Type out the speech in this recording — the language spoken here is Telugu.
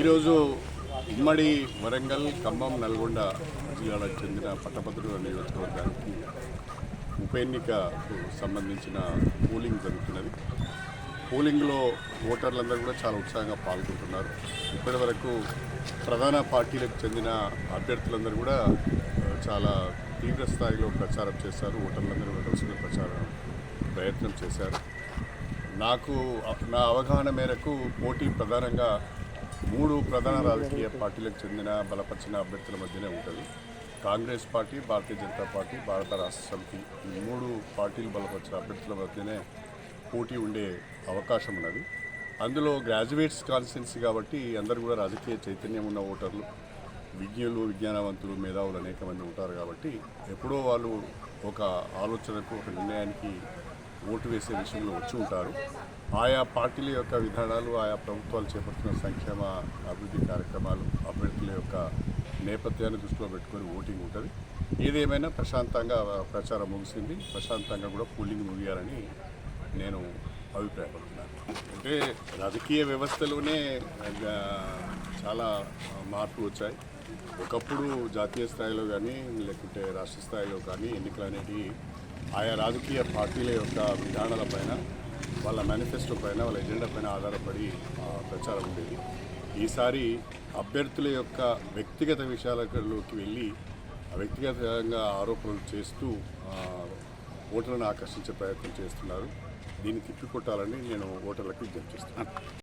ఈరోజు ఉమ్మడి వరంగల్ ఖమ్మం నల్గొండ జిల్లాలకు చెందిన పట్టభద్రుల నియోజకవర్గానికి ఉప ఎన్నికకు సంబంధించిన పోలింగ్ జరుగుతున్నది. పోలింగ్లో ఓటర్లందరూ కూడా చాలా ఉత్సాహంగా పాల్గొంటున్నారు. ఇప్పటి వరకు ప్రధాన పార్టీలకు చెందిన అభ్యర్థులందరూ కూడా చాలా తీవ్ర స్థాయిలో ప్రచారం చేశారు. ఓటర్లందరూ కూడా కలిసి ప్రచారం ప్రయత్నం చేశారు. నాకు నా అవగాహన మేరకు పోటీ ప్రధానంగా మూడు ప్రధాన రాజకీయ పార్టీలకు చెందిన బలపరిచిన అభ్యర్థుల మధ్యనే ఉంటుంది. Congress Party Bharatiya Janata Party Bharat Rashtra Samithi. ఈ మూడు పార్టీలు బలపరిచిన అభ్యర్థుల మధ్యనే పోటీ ఉండే అవకాశం ఉన్నది. అందులో గ్రాడ్యుయేట్స్ కాన్స్టిట్యున్సీ కాబట్టి అందరూ కూడా రాజకీయ చైతన్యం ఉన్న ఓటర్లు విజ్ఞులు విజ్ఞానవంతులు మేధావులు అనేక మంది ఉంటారు కాబట్టి ఎప్పుడో వాళ్ళు ఒక ఆలోచనకు ఒక నిర్ణయానికి ఓటు వేసే విషయంలో వచ్చి ఉంటారు. ఆయా పార్టీల యొక్క విధానాలు ఆయా ప్రభుత్వాలు చేపడుతున్న సంక్షేమ అభివృద్ధి కార్యక్రమాలు అభ్యర్థుల యొక్క నేపథ్యాన్ని దృష్టిలో పెట్టుకొని ఓటింగ్ ఉంటుంది. ఏదేమైనా ప్రశాంతంగా ప్రచారం ముగిసింది. ప్రశాంతంగా కూడా పోలింగ్ ముగియాలని నేను అభిప్రాయపడుతున్నాను. అంటే రాజకీయ వ్యవస్థలోనే చాలా మార్పులు వచ్చాయి. ఒకప్పుడు జాతీయ స్థాయిలో కానీ లేకుంటే రాష్ట్ర స్థాయిలో కానీ ఎన్నికలు అనేటివి ఆయా రాజకీయ పార్టీల యొక్క విధానాల పైన వాళ్ళ మేనిఫెస్టో పైన వాళ్ళ ఎజెండా పైన ఆధారపడి ప్రచారం ఉండేది. ఈసారి అభ్యర్థుల యొక్క వ్యక్తిగత విషయాలలోకి వెళ్ళి ఆ వ్యక్తిగతంగా ఆరోపణలు చేస్తూ ఓటర్లను ఆకర్షించే ప్రయత్నం చేస్తున్నారు. దీన్ని తిప్పికొట్టాలని నేను ఓటర్లకు విజ్ఞప్తి చేస్తున్నాను.